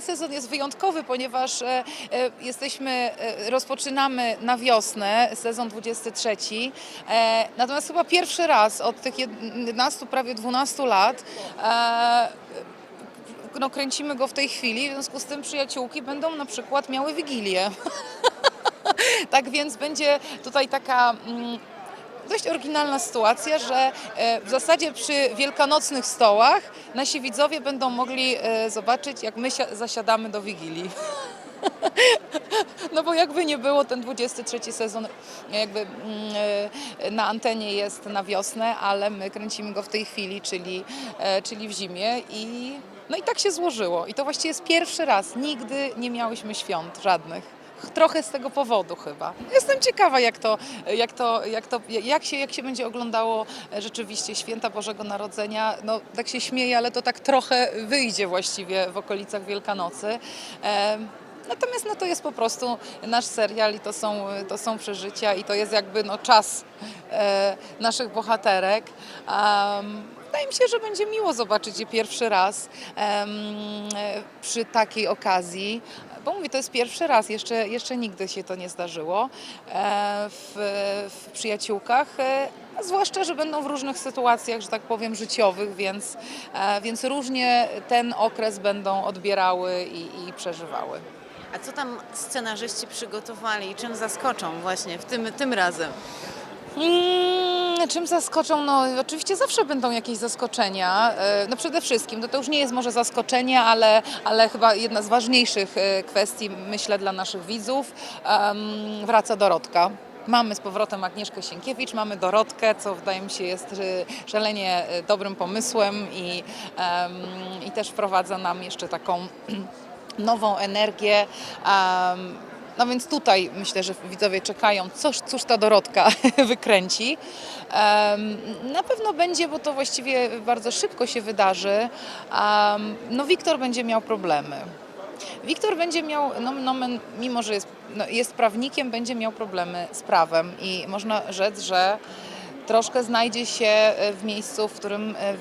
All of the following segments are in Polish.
ten sezon jest wyjątkowy, ponieważ e, e, jesteśmy, e, rozpoczynamy na wiosnę sezon 23. E, natomiast chyba pierwszy raz od tych 11, prawie 12 lat no, kręcimy go w tej chwili, w związku z tym przyjaciółki będą na przykład miały wigilię. tak więc będzie tutaj taka mm, dość oryginalna sytuacja, że e, w zasadzie przy wielkanocnych stołach nasi widzowie będą mogli e, zobaczyć, jak my sia- zasiadamy do wigilii. No bo jakby nie było, ten 23 sezon jakby mm, e, na antenie jest na wiosnę, ale my kręcimy go w tej chwili, czyli, e, czyli w zimie i no i tak się złożyło. I to właściwie jest pierwszy raz. Nigdy nie miałyśmy świąt żadnych. Trochę z tego powodu chyba. Jestem ciekawa, jak to, jak to, jak to, jak się, jak się będzie oglądało rzeczywiście święta Bożego Narodzenia. No tak się śmieję, ale to tak trochę wyjdzie właściwie w okolicach Wielkanocy. Natomiast no, to jest po prostu nasz serial i to są, to są przeżycia i to jest jakby no, czas e, naszych bohaterek. Um, wydaje mi się, że będzie miło zobaczyć je pierwszy raz przy takiej okazji. Bo mówię, to jest pierwszy raz, jeszcze, jeszcze nigdy się to nie zdarzyło e, w, w przyjaciółkach. E, zwłaszcza, że będą w różnych sytuacjach, że tak powiem, życiowych, więc, e, więc różnie ten okres będą odbierały i, i przeżywały. A co tam scenarzyści przygotowali i czym zaskoczą właśnie w tym, tym razem? Mm, czym zaskoczą? No oczywiście zawsze będą jakieś zaskoczenia. E, No przede wszystkim, no to już nie jest może zaskoczenie, ale, ale chyba jedna z ważniejszych e, kwestii, myślę, dla naszych widzów. em, wraca Dorotka. Mamy z powrotem Agnieszkę Sienkiewicz, mamy Dorotkę, co wydaje mi się jest e, szalenie dobrym pomysłem i, em, i też wprowadza nam jeszcze taką nową energię. no więc tutaj myślę, że widzowie czekają, cóż, cóż ta Dorotka wykręci. Na pewno będzie, bo to właściwie bardzo szybko się wydarzy. No Wiktor będzie miał problemy. Wiktor będzie miał, no, nomen, mimo że jest, no, jest prawnikiem, będzie miał problemy z prawem i można rzec, że troszkę znajdzie się e, w miejscu, w którym e,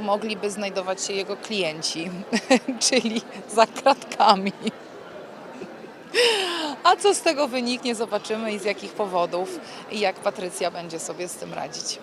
mogliby znajdować się jego klienci, czyli za kratkami. A co z tego wyniknie, zobaczymy i z jakich powodów i jak Patrycja będzie sobie z tym radzić.